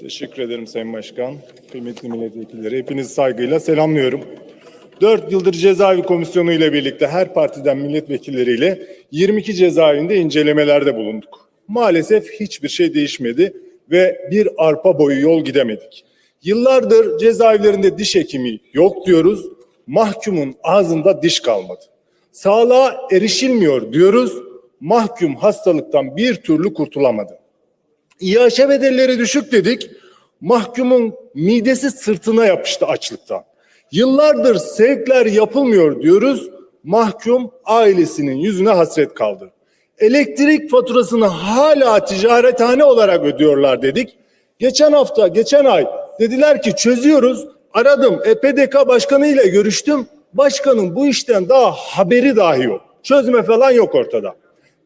Teşekkür ederim Sayın Başkan. Kıymetli milletvekilleri hepinizi saygıyla selamlıyorum. 4 yıldır cezaevi komisyonu ile birlikte her partiden milletvekilleriyle 22 cezaevinde incelemelerde bulunduk. Maalesef hiçbir şey değişmedi ve bir arpa boyu yol gidemedik. Yıllardır cezaevlerinde diş hekimi yok diyoruz. Mahkumun ağzında diş kalmadı. Sağlığa erişilmiyor diyoruz. Mahkum hastalıktan bir türlü kurtulamadı. İAŞ bedelleri düşük dedik. Mahkumun midesi sırtına yapıştı açlıktan. Yıllardır sevkler yapılmıyor diyoruz. Mahkum ailesinin yüzüne hasret kaldı. Elektrik faturasını hala ticarethane olarak ödüyorlar dedik. Geçen hafta, geçen ay dediler ki çözüyoruz. Aradım, EPDK başkanı ile görüştüm. Başkanın bu işten daha haberi dahi yok. Çözme falan yok ortada.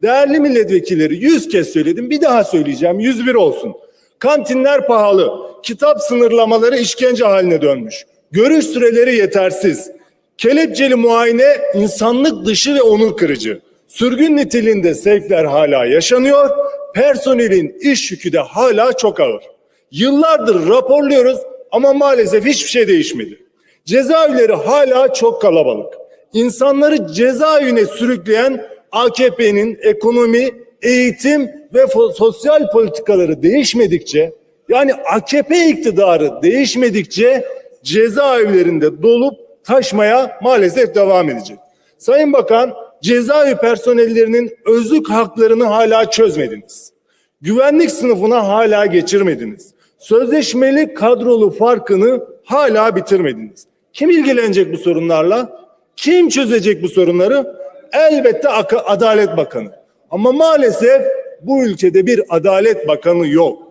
Değerli milletvekilleri yüz kez söyledim bir daha söyleyeceğim 101 olsun. Kantinler pahalı, kitap sınırlamaları işkence haline dönmüş. Görüş süreleri yetersiz. Kelepçeli muayene insanlık dışı ve onur kırıcı. Sürgün niteliğinde sevkler hala yaşanıyor. Personelin iş yükü de hala çok ağır. Yıllardır raporluyoruz ama maalesef hiçbir şey değişmedi. Cezaevleri hala çok kalabalık. İnsanları cezaevine sürükleyen AKP'nin ekonomi, eğitim ve sosyal politikaları değişmedikçe yani AKP iktidarı değişmedikçe cezaevlerinde dolup taşmaya maalesef devam edecek. Sayın Bakan cezaevi personellerinin özlük haklarını hala çözmediniz. Güvenlik sınıfına hala geçirmediniz. Sözleşmeli kadrolu farkını hala bitirmediniz. Kim ilgilenecek bu sorunlarla? Kim çözecek bu sorunları? Elbette Adalet Bakanı. Ama maalesef bu ülkede bir Adalet Bakanı yok.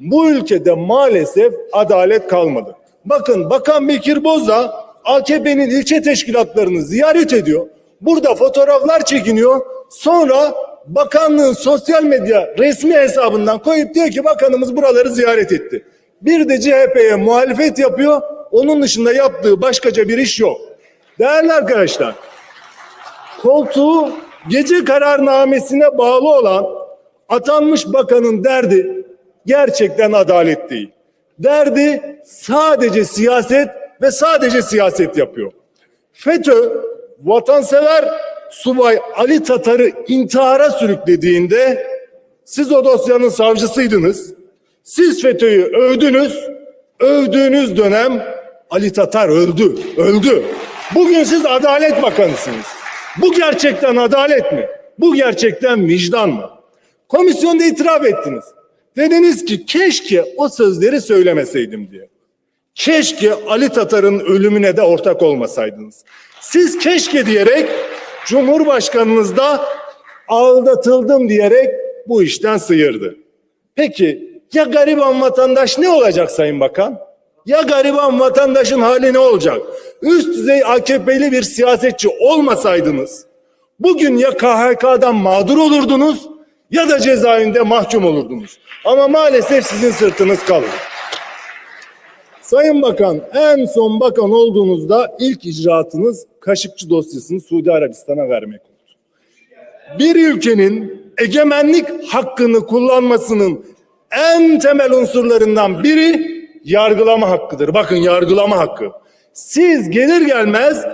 Bu ülkede maalesef adalet kalmadı. Bakın Bakan Bekir Bozdağ AKP'nin ilçe teşkilatlarını ziyaret ediyor. Burada fotoğraflar çekiniyor. Sonra bakanlığın sosyal medya resmi hesabından koyup diyor ki bakanımız buraları ziyaret etti. Bir de CHP'ye muhalefet yapıyor. Onun dışında yaptığı başkaca bir iş yok. Değerli arkadaşlar, koltuğu gece kararnamesine bağlı olan atanmış bakanın derdi gerçekten adalet değil. Derdi sadece siyaset ve sadece siyaset yapıyor. FETÖ vatansever subay Ali Tatar'ı intihara sürüklediğinde siz o dosyanın savcısıydınız. Siz FETÖ'yü övdünüz. Övdüğünüz dönem Ali Tatar öldü, öldü. Bugün siz Adalet Bakanısınız. Bu gerçekten adalet mi? Bu gerçekten vicdan mı? Komisyonda itiraf ettiniz. Dediniz ki keşke o sözleri söylemeseydim diye. Keşke Ali Tatar'ın ölümüne de ortak olmasaydınız. Siz keşke diyerek Cumhurbaşkanınız da aldatıldım diyerek bu işten sıyırdı. Peki ya gariban vatandaş ne olacak Sayın Bakan? Ya gariban vatandaşın hali ne olacak? Üst düzey AKP'li bir siyasetçi olmasaydınız bugün ya KHK'dan mağdur olurdunuz ya da cezaevinde mahkum olurdunuz. Ama maalesef sizin sırtınız kalın. Sayın Bakan en son bakan olduğunuzda ilk icraatınız Kaşıkçı dosyasını Suudi Arabistan'a vermek oldu. Bir ülkenin egemenlik hakkını kullanmasının en temel unsurlarından biri yargılama hakkıdır. Bakın yargılama hakkı. Siz gelir gelmez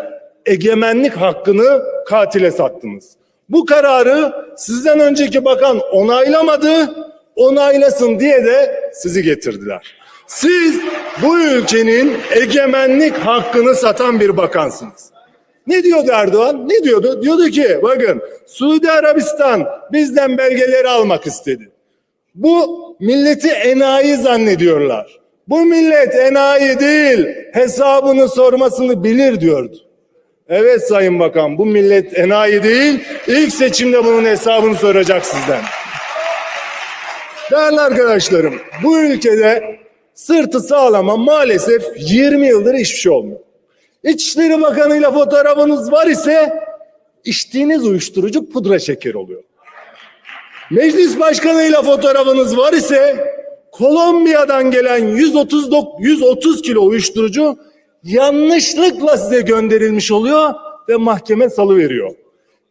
egemenlik hakkını katile sattınız. Bu kararı sizden önceki bakan onaylamadı, onaylasın diye de sizi getirdiler. Siz bu ülkenin egemenlik hakkını satan bir bakansınız. Ne diyordu Erdoğan? Ne diyordu? Diyordu ki bakın Suudi Arabistan bizden belgeleri almak istedi. Bu milleti enayi zannediyorlar. Bu millet enayi değil, hesabını sormasını bilir diyordu. Evet Sayın Bakan, bu millet enayi değil, ilk seçimde bunun hesabını soracak sizden. Değerli arkadaşlarım, bu ülkede sırtı sağlama maalesef 20 yıldır hiçbir şey olmuyor. İçişleri Bakanı'yla fotoğrafınız var ise içtiğiniz uyuşturucu pudra şeker oluyor. Meclis başkanıyla fotoğrafınız var ise Kolombiya'dan gelen 130 dok- 130 kilo uyuşturucu yanlışlıkla size gönderilmiş oluyor ve mahkeme salı veriyor.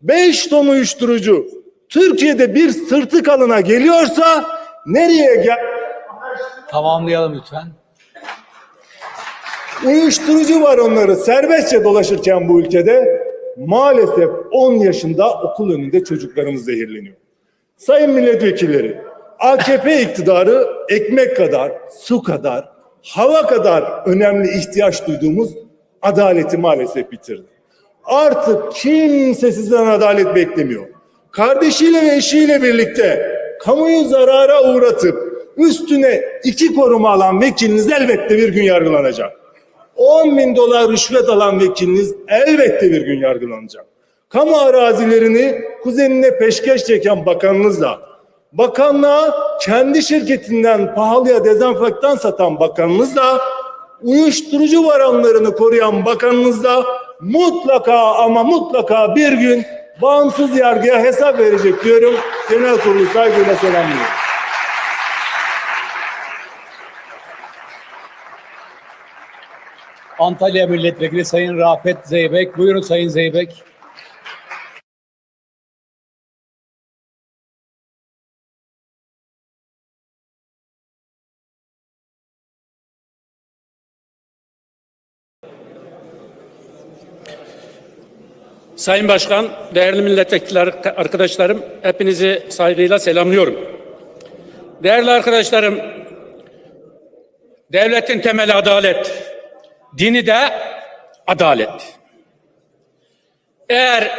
5 ton uyuşturucu Türkiye'de bir sırtı kalına geliyorsa nereye gel? Tamamlayalım lütfen. Uyuşturucu var onları serbestçe dolaşırken bu ülkede maalesef 10 yaşında okul önünde çocuklarımız zehirleniyor. Sayın milletvekilleri, AKP iktidarı ekmek kadar, su kadar, hava kadar önemli ihtiyaç duyduğumuz adaleti maalesef bitirdi. Artık kimse sizden adalet beklemiyor. Kardeşiyle ve eşiyle birlikte kamuyu zarara uğratıp üstüne iki koruma alan vekiliniz elbette bir gün yargılanacak. 10 bin dolar rüşvet alan vekiliniz elbette bir gün yargılanacak. Kamu arazilerini kuzenine peşkeş çeken bakanınız da, bakanlığa kendi şirketinden pahalıya dezenfektan satan bakanınız da, uyuşturucu varanlarını koruyan bakanınız da mutlaka ama mutlaka bir gün bağımsız yargıya hesap verecek diyorum. Genel kurulu saygıyla selamlıyorum. Antalya Milletvekili Sayın Rafet Zeybek. Buyurun Sayın Zeybek. Sayın Başkan, değerli milletvekiller arkadaşlarım, hepinizi saygıyla selamlıyorum. Değerli arkadaşlarım, devletin temeli adalet, dini de adalet. Eğer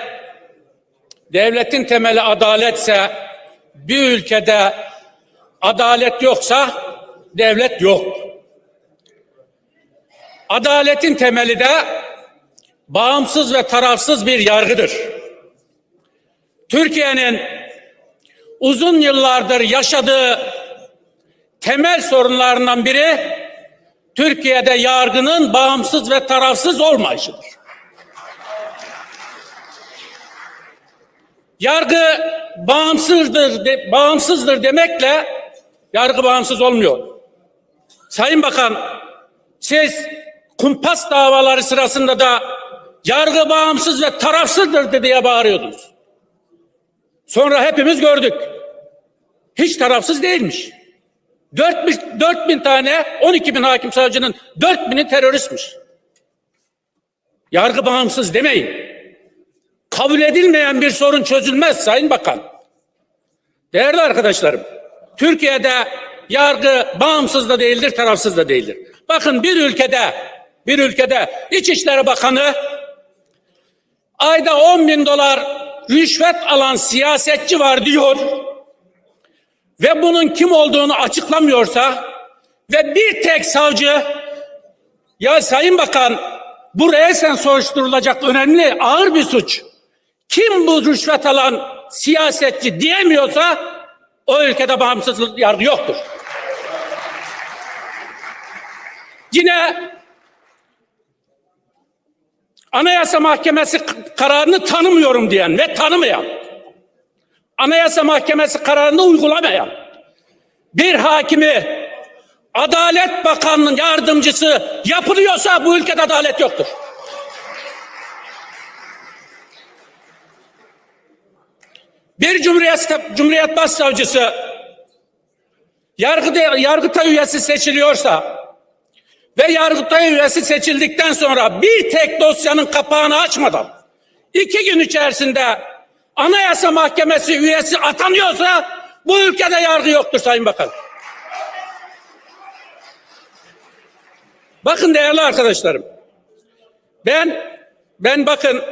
devletin temeli adaletse bir ülkede adalet yoksa devlet yok. Adaletin temeli de bağımsız ve tarafsız bir yargıdır. Türkiye'nin uzun yıllardır yaşadığı temel sorunlarından biri Türkiye'de yargının bağımsız ve tarafsız olmayışıdır. Yargı bağımsızdır, de, bağımsızdır demekle yargı bağımsız olmuyor. Sayın Bakan, siz kumpas davaları sırasında da yargı bağımsız ve tarafsızdır diye bağırıyordunuz. Sonra hepimiz gördük. Hiç tarafsız değilmiş. 4 bin, 4 bin tane 12 bin hakim savcının 4 bini teröristmiş. Yargı bağımsız demeyin. Kabul edilmeyen bir sorun çözülmez Sayın Bakan. Değerli arkadaşlarım, Türkiye'de yargı bağımsız da değildir, tarafsız da değildir. Bakın bir ülkede, bir ülkede İçişleri Bakanı ayda 10 bin dolar rüşvet alan siyasetçi var diyor ve bunun kim olduğunu açıklamıyorsa ve bir tek savcı ya Sayın Bakan bu resen soruşturulacak önemli ağır bir suç. Kim bu rüşvet alan siyasetçi diyemiyorsa o ülkede bağımsız yargı yoktur. Yine Anayasa Mahkemesi kararını tanımıyorum diyen ve tanımayan, Anayasa Mahkemesi kararını uygulamayan bir hakimi Adalet Bakanı'nın yardımcısı yapılıyorsa bu ülkede adalet yoktur. Bir Cumhuriyet, Cumhuriyet Başsavcısı yargıda, yargıtay üyesi seçiliyorsa ve Yargıtay üyesi seçildikten sonra bir tek dosyanın kapağını açmadan iki gün içerisinde Anayasa Mahkemesi üyesi atanıyorsa bu ülkede yargı yoktur Sayın Bakan. Bakın değerli arkadaşlarım. Ben ben bakın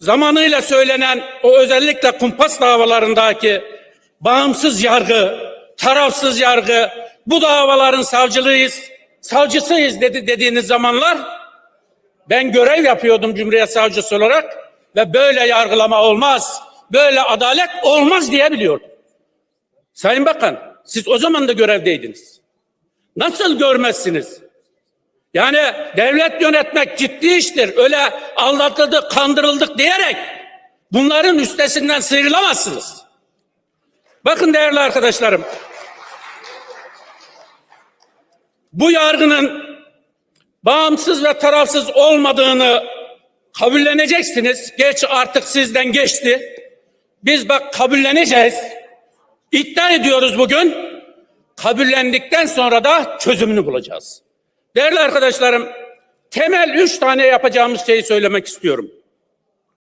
zamanıyla söylenen o özellikle kumpas davalarındaki bağımsız yargı, tarafsız yargı, bu davaların savcılığıyız, savcısıyız dedi dediğiniz zamanlar ben görev yapıyordum Cumhuriyet Savcısı olarak ve böyle yargılama olmaz, böyle adalet olmaz diye biliyordum. Sayın Bakan, siz o zaman da görevdeydiniz. Nasıl görmezsiniz? Yani devlet yönetmek ciddi iştir. Öyle aldatıldık, kandırıldık diyerek bunların üstesinden sıyrılamazsınız. Bakın değerli arkadaşlarım, bu yargının bağımsız ve tarafsız olmadığını kabulleneceksiniz. Geç artık sizden geçti. Biz bak kabulleneceğiz. İddia ediyoruz bugün. kabullendikten sonra da çözümünü bulacağız. Değerli arkadaşlarım, temel üç tane yapacağımız şeyi söylemek istiyorum.